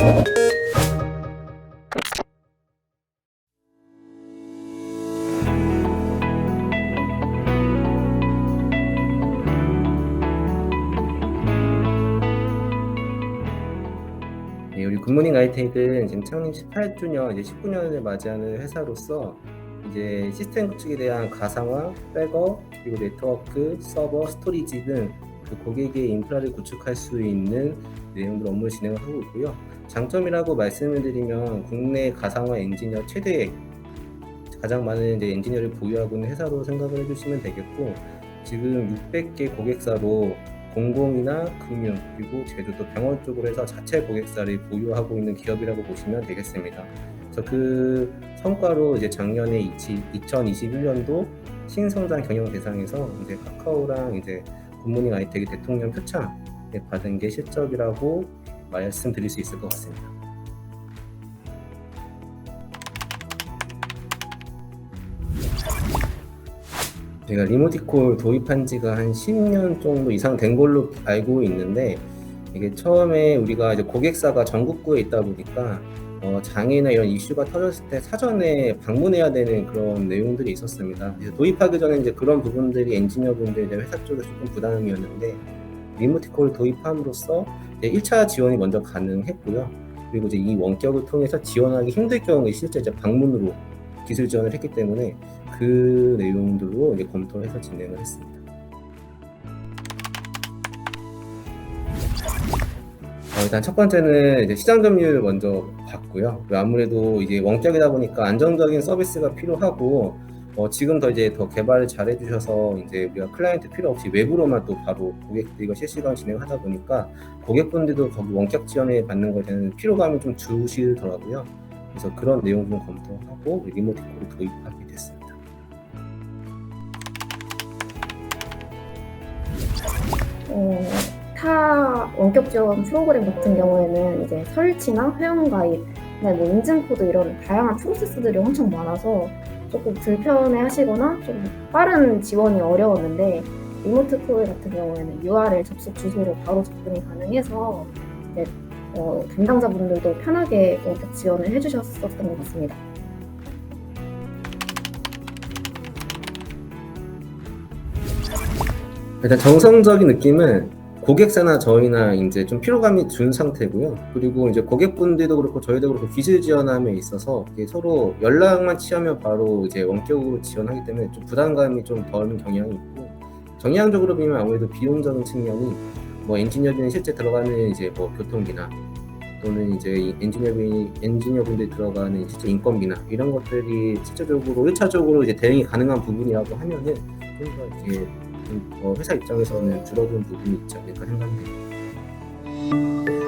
네, 우리 굿모닝 아이텍은 지금 창립 18주년, 이제 19년을 맞이하는 회사로서 이제 시스템 구축에 대한 가상화, 백업, 그리고 네트워크, 서버, 스토리지 등 그 고객의 인프라를 구축할 수 있는 내용들 업무를 진행을 하고 있고요. 장점이라고 말씀을 드리면 국내 가상화 엔지니어 최대의 가장 많은 이제 엔지니어를 보유하고 있는 회사로 생각을 해주시면 되겠고 지금 600개 고객사로 공공이나 금융 그리고 제주도 병원 쪽으로 해서 자체 고객사를 보유하고 있는 기업이라고 보시면 되겠습니다. 그래서 그 성과로 이제 작년에 2021년도 신성장 경영 대상에서 이제 카카오랑 이제 굿모닝 아이텍의 대통령 표창을 받은 게 실적이라고 말씀드릴 수 있을 것 같습니다. 제가 리모티콜 도입한 지가 한 10년 정도 이상 된 걸로 알고 있는데 이게 처음에 우리가 이제 고객사가 전국구에 있다 보니까 어, 장애나 이런 이슈가 터졌을 때 사전에 방문해야 되는 그런 내용들이 있었습니다. 도입하기 전에 이제 그런 부분들이 엔지니어분들 회사 쪽에 조금 부담이었는데 리모티콜 도입함으로써 이제 1차 지원이 먼저 가능했고요. 그리고 이제 이 원격을 통해서 지원하기 힘들 경우에 실제 이제 방문으로 기술 지원을 했기 때문에 그 내용들로 이제 검토를 해서 진행을 했습니다. 어, 일단 첫 번째는 이제 시장 점유율 먼저 봤고요. 아무래도 이제 원격이다 보니까 안정적인 서비스가 필요하고 어, 지금 더 이제 더 개발을 잘 해주셔서 이제 우리가 클라이언트 필요 없이 외부로만 또 바로 고객들과 실시간 진행하다 보니까 고객분들도 거기 원격 지원을 받는 것에 대한 피로감이 좀 주시더라고요. 그래서 그런 내용 좀 검토하고 리모티콜을 도입하게 됐습니다. 어, 타 원격 지원 프로그램 같은 경우에는 이제 설치나 회원 가입, 뭐 인증 코드 이런 다양한 프로세스들이 엄청 많아서 조금 불편해 하시거나 좀 빠른 지원이 어려웠는데 리모트 콜 같은 경우에는 URL 접속 주소로 바로 접근이 가능해서 이제 어, 담당자분들도 편하게 지원을 해주셨었던 것 같습니다. 일단 정성적인 느낌은 고객사나 저희나 이제 좀 피로감이 준 상태고요. 그리고 이제 고객분들도 그렇고 저희도 그렇고 기술 지원함에 있어서 서로 연락만 취하면 바로 이제 원격으로 지원하기 때문에 좀 부담감이 좀 덜는 경향이 있고 정량적으로 보면 아무래도 비용적인 측면이 뭐 엔지니어분이 실제 들어가는 이제 뭐 교통비나 또는 이제 이 엔지니어분이 엔지니어분들이 들어가는 실제 인건비나 이런 것들이 실제적으로 1차적으로 이제 대응이 가능한 부분이라고 하면은 좀 더 이렇게 좀, 어, 회사 입장에서는 줄어든 부분이 있지 않을까 생각합니다.